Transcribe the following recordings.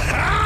Ah!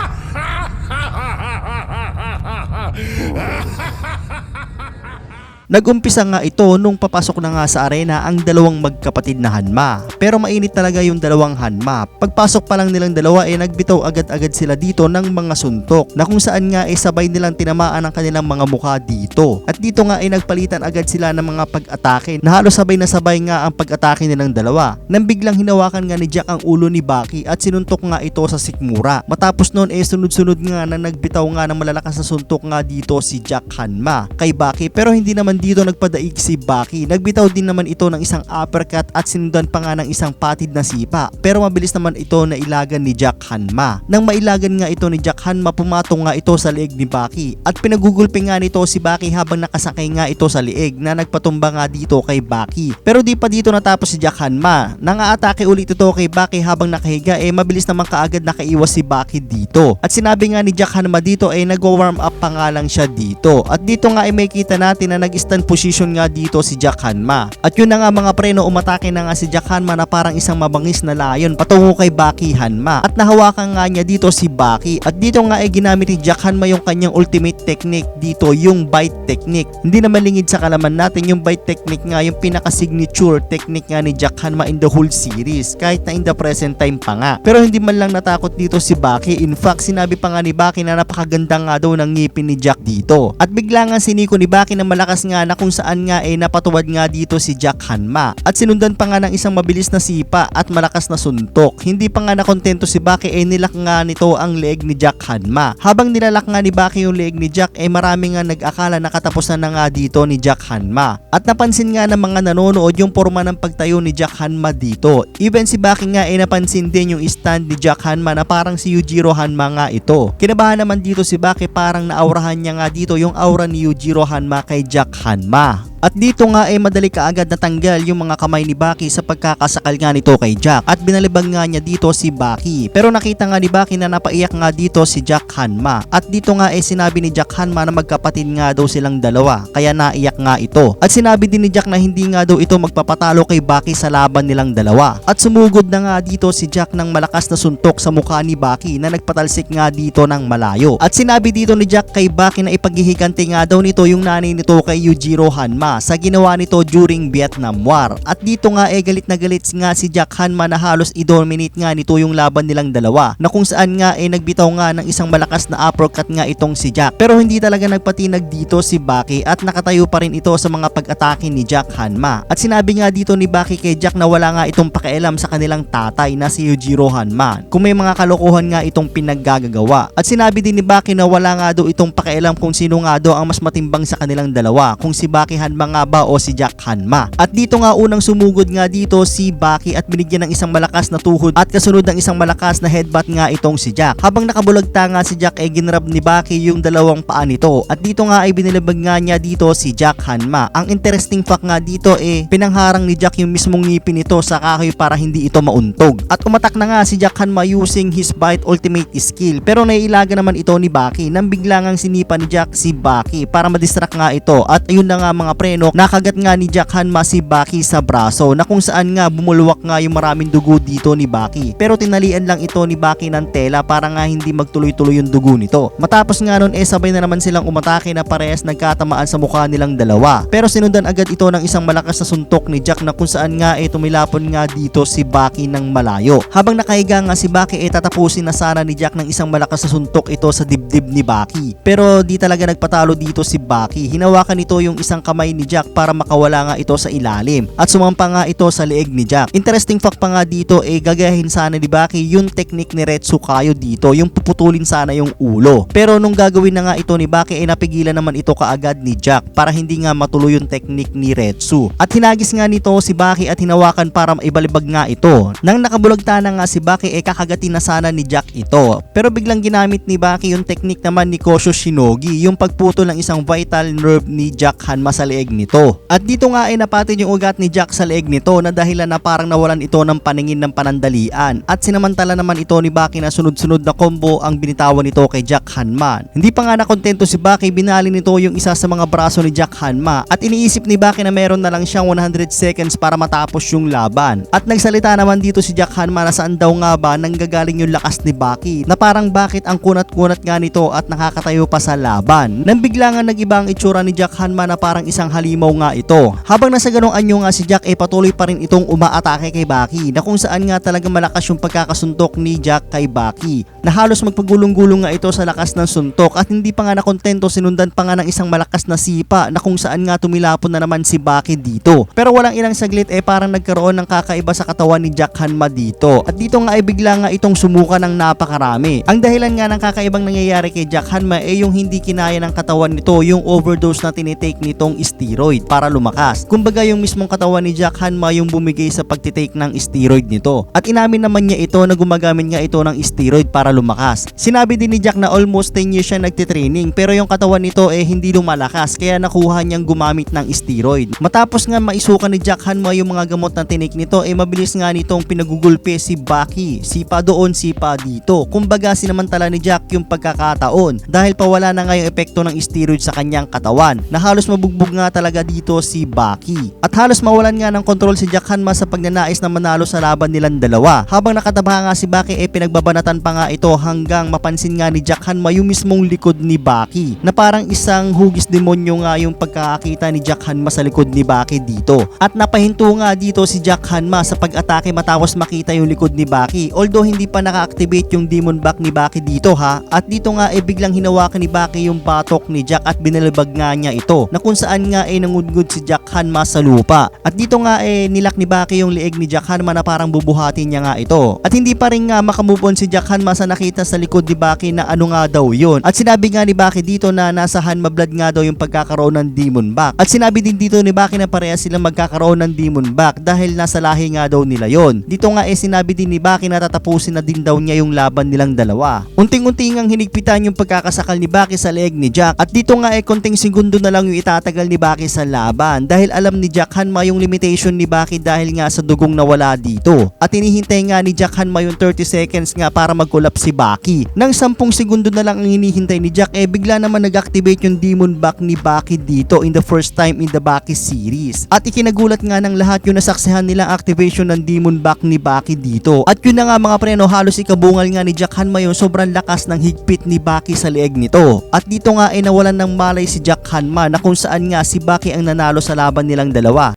Nagumpisa nga ito nung papasok na nga sa arena ang dalawang magkapatid na Hanma. Pero mainit talaga yung dalawang Hanma. Pagpasok pa lang nilang dalawa ay nagbitaw agad-agad sila dito ng mga suntok na kung saan nga ay sabay nilang tinamaan ang kanilang mga mukha dito. At dito nga ay nagpalitan agad sila ng mga pag-atake na halos sabay na sabay nga ang pag-atake nilang dalawa. Nang biglang hinawakan nga ni Jack ang ulo ni Baki at sinuntok nga ito sa sikmura. Matapos noon ay sunod-sunod nga na nagbitaw nga ng malalakas na suntok nga dito si Jack Hanma kay Baki pero hindi naman dito nagpadaig si Baki. Nagbitaw din naman ito ng isang uppercut at sinundan pa nga ng isang patid na sipa. Pero mabilis naman ito na ilagan ni Jack Hanma. Nang mailagan nga ito ni Jack Hanma, pumatong nga ito sa leeg ni Baki. At pinagugulpi nga nito si Baki habang nakasakay nga ito sa leeg na nagpatumba nga dito kay Baki. Pero di pa dito natapos si Jack Hanma. Nang aatake ulit ito kay Baki habang nakahiga eh mabilis naman kaagad nakaiwas si Baki dito. At sinabi nga ni Jack Hanma dito ay nag-warm up pa nga lang siya dito. At dito nga ay may kita natin na nag-stand position nga dito si Jack Hanma. At yun na nga mga preno umatake na nga si Jack Hanma na parang isang mabangis na layon patungo kay Baki Hanma. At nahawakan nga niya dito si Baki. At dito nga ay ginamit ni Jack Hanma yung kanyang ultimate technique dito, yung bite technique. Hindi na malingid sa kalaman natin yung bite technique nga yung pinaka-signature technique nga ni Jack Hanma in the whole series kahit na in the present time pa nga. Pero hindi man lang natakot dito si Baki. In fact, sinabi pa nga ni Baki na napakaganda nga daw ng ngipin ni Jack dito. At bigla nga siniko ni Baki na malakas nga na kung saan nga eh napatuwad nga dito si Jack Hanma. At sinundan pa nga ng isang mabilis na sipa at malakas na suntok. Hindi pa nga nakontento si Baki eh nilak nga nito ang leeg ni Jack Hanma. Habang nilalak nga ni Baki yung leeg ni Jack eh marami nga nag-akala na katapusan na nga dito ni Jack Hanma. At napansin nga ng mga nanonood yung forma ng pagtayo ni Jack Hanma dito. Even si Baki nga eh napansin din yung stand ni Jack Hanma na parang si Yujiro Hanma nga ito. Kinabahan naman dito si Baki parang naaurahan niya nga dito yung aura ni Yujiro Hanma kay Jack Hanma. At dito nga ay madali kaagad natanggal yung mga kamay ni Baki sa pagkakasakal nga nito kay Jack at binalibag nga niya dito si Baki. Pero nakita nga ni Baki na napaiyak nga dito si Jack Hanma. At dito nga ay sinabi ni Jack Hanma na magkapatid nga daw silang dalawa kaya naiyak nga ito. At sinabi din ni Jack na hindi nga daw ito magpapatalo kay Baki sa laban nilang dalawa. At sumugod na nga dito si Jack ng malakas na suntok sa mukha ni Baki na nagpatalsik nga dito ng malayo. At sinabi dito ni Jack kay Baki na ipaghihiganti nga daw nito yung nanay nito kay Yujiro Hanma sa ginawa nito during Vietnam War. At dito nga eh galit na galit nga si Jack Hanma na halos i-dominate nga nito yung laban nilang dalawa na kung saan nga eh nagbitaw nga ng isang malakas na uppercut nga itong si Jack. Pero hindi talaga nagpatinag dito si Baki at nakatayo pa rin ito sa mga pag-atake ni Jack Hanma. At sinabi nga dito ni Baki kay Jack na wala nga itong pakialam sa kanilang tatay na si Yujiro Hanma. Kung may mga kalokohan nga itong pinaggagawa. At sinabi din ni Baki na wala nga daw itong pakialam kung sino nga daw ang mas matimbang sa kanilang dalawa. Kung si Baki Hanma nga ba o si Jack Hanma. At dito nga unang sumugod nga dito si Baki at binigyan ng isang malakas na tuhod at kasunod ng isang malakas na headbutt nga itong si Jack. Habang nakabulagta nga si Jack ay ginrab ni Baki yung dalawang paa nito. At dito nga ay binilabag nga niya dito si Jack Hanma. Ang interesting fact nga dito eh pinangharang ni Jack yung mismong ngipin nito sa kahoy para hindi ito mauntog. At umatak na nga si Jack Hanma using his bite ultimate skill. Pero naiilaga naman ito ni Baki nang bigla ngang sinipa ni Jack si Baki para madistract nga ito. At ayun na nga mga preno, nakagat nga ni Jack Hanma si Baki sa braso na kung saan nga bumulwak nga yung maraming dugo dito ni Baki. Pero tinalian lang ito ni Baki ng tela para nga hindi magtuloy-tuloy yung dugo nito. Matapos nga nun eh sabay na naman silang umatake na parehas nagkatamaan sa mukha nilang dalawa. Pero sinundan agad ito ng isang malakas na suntok ni Jack na kung saan nga eh tumilapon nga dito si Baki ng malayo. Habang nakahiga nga si Baki eh tatapusin na sana ni Jack ng isang malakas na suntok ito sa dibdib ni Baki. Pero di talaga nagpatalo dito si Baki. Hinawakan nito yung isang kamay ni Jack para makawala nga ito sa ilalim at sumampa nga ito sa leeg ni Jack. Interesting fact pa nga dito eh gagayahin sana ni Baki yung technique ni Retsukayo dito, yung puputulin sana yung ulo. Pero nung gagawin na nga ito ni Baki eh napigilan naman ito kaagad ni Jack para hindi nga matuloy yung technique ni Retsu. At hinagis nga nito si Baki at hinawakan para maibalibag nga ito. Nang nakabulagta na nga si Baki eh kakagatin na sana ni Jack ito. Pero biglang ginamit ni Baki yung technique naman ni Kosho Shinogi, yung pagputol ng isang vital nerve ni Jack Hanma sa leeg nito. At dito nga ay napatin yung ugat ni Jack sa leeg nito na dahilan na parang nawalan ito ng paningin ng panandalian. At sinamantala naman ito ni Baki na sunod-sunod na combo ang binitawan nito kay Jack Hanma. Hindi pa nga nakontento si Baki, binali nito yung isa sa mga braso ni Jack Hanma at iniisip ni Baki na meron na lang siyang 100 seconds para matapos yung laban. At nagsalita naman dito si Jack Hanma na saan daw nga ba nanggagaling yung lakas ni Baki na parang bakit ang kunat-kunat nga nito at nakakatayo pa sa laban. Nang bigla nga nag-iba ang itsura ni Jack Hanma na parang isang halimaw nga ito. Habang nasa ganong anyo nga si Jack ay patuloy pa rin itong umaatake kay Baki na kung saan nga talaga malakas yung pagkakasuntok ni Jack kay Baki na halos magpagulong-gulong nga ito sa lakas ng suntok at hindi pa nga nakontento sinundan pa nga ng isang malakas na sipa na kung saan nga tumilapon na naman si Baki dito. Pero walang ilang saglit eh parang nagkaroon ng kakaiba sa katawan ni Jack Hanma dito at dito nga ay bigla nga itong sumuka ng napakarami. Ang dahilan nga ng kakaibang nangyayari kay Jack Hanma ay yung hindi kinaya ng katawan nito yung overdose na tinitake nitong steroid para lumakas. Kumbaga yung mismong katawan ni Jack Hanma yung bumigay sa pagtitake ng steroid nito. At inamin naman niya ito na gumagamit nga ito ng steroid para lumakas. Sinabi din ni Jack na almost 10 years siya nagtitraining pero yung katawan nito eh hindi lumalakas kaya nakuha niyang gumamit ng steroid. Matapos nga maisukan ni Jack Hanma yung mga gamot na tinik nito eh mabilis nga nitong pinagugulpe si Baki. Sipa doon, sipa dito. Kumbaga sinamantala ni Jack yung pagkakataon dahil pawala na nga yung epekto ng steroid sa kanyang katawan na halos mabugbog nga talaga dito si Baki. At halos mawalan nga ng kontrol si Jack Hanma sa pagnanais na manalo sa laban nilang dalawa. Habang nakataba nga si Baki eh pinagbabanatan pa nga ito hanggang mapansin nga ni Jack Hanma yung mismong likod ni Baki na parang isang hugis demonyo nga yung pagkakakita ni Jack Hanma sa likod ni Baki dito. At napahinto nga dito si Jack Hanma sa pag-atake matapos makita yung likod ni Baki. Although hindi pa naka-activate yung demon back ni Baki dito ha. At dito nga eh biglang hinawakan ni Baki yung batok ni Jack at binalibag nga niya ito na kung saan nga eh nangudngud si Jack Hanma sa lupa. At dito nga eh nilak ni Baki yung lieg ni Jack Hanma na parang bubuhatin niya nga ito. At hindi pa rin nga makamove on si Jack Hanma sa nakita sa likod ni Baki na ano nga daw yun. At sinabi nga ni Baki dito na nasa Hanma blood nga daw yung pagkakaroon ng demon back. At sinabi din dito ni Baki na parehas silang magkakaroon ng demon back dahil nasa lahi nga daw nila yon. Dito nga eh sinabi din ni Baki na tatapusin na din daw niya yung laban nilang dalawa. Unting-unting ang hinigpitan yung pagkakasakal ni Baki sa leg ni Jack. At dito nga eh konting segundo na lang yung itatagal ni Baki sa laban dahil alam ni Jack Hanma yung limitation ni Baki dahil nga sa dugong nawala dito. At hinihintay nga ni Jack Hanma yung 30 seconds nga para mag-collapse si Baki. Nang 10 segundo na lang ang hinihintay ni Jack eh bigla naman nag-activate yung demon back ni Baki dito in the first time in the Baki series. At ikinagulat nga ng lahat yung nasaksihan nilang activation ng demon back ni Baki dito. At yun na nga mga preno halos ikabungal nga ni Jack Hanma yung sobrang lakas ng higpit ni Baki sa leeg nito. At dito nga ay nawalan ng malay si Jack Hanma na kung saan nga si Baki ang nanalo sa laban nilang dalawa.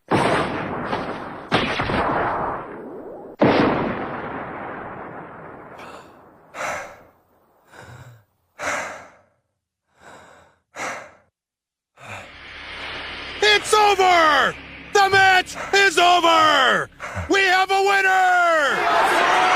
It's over! The match is over! We have a winner!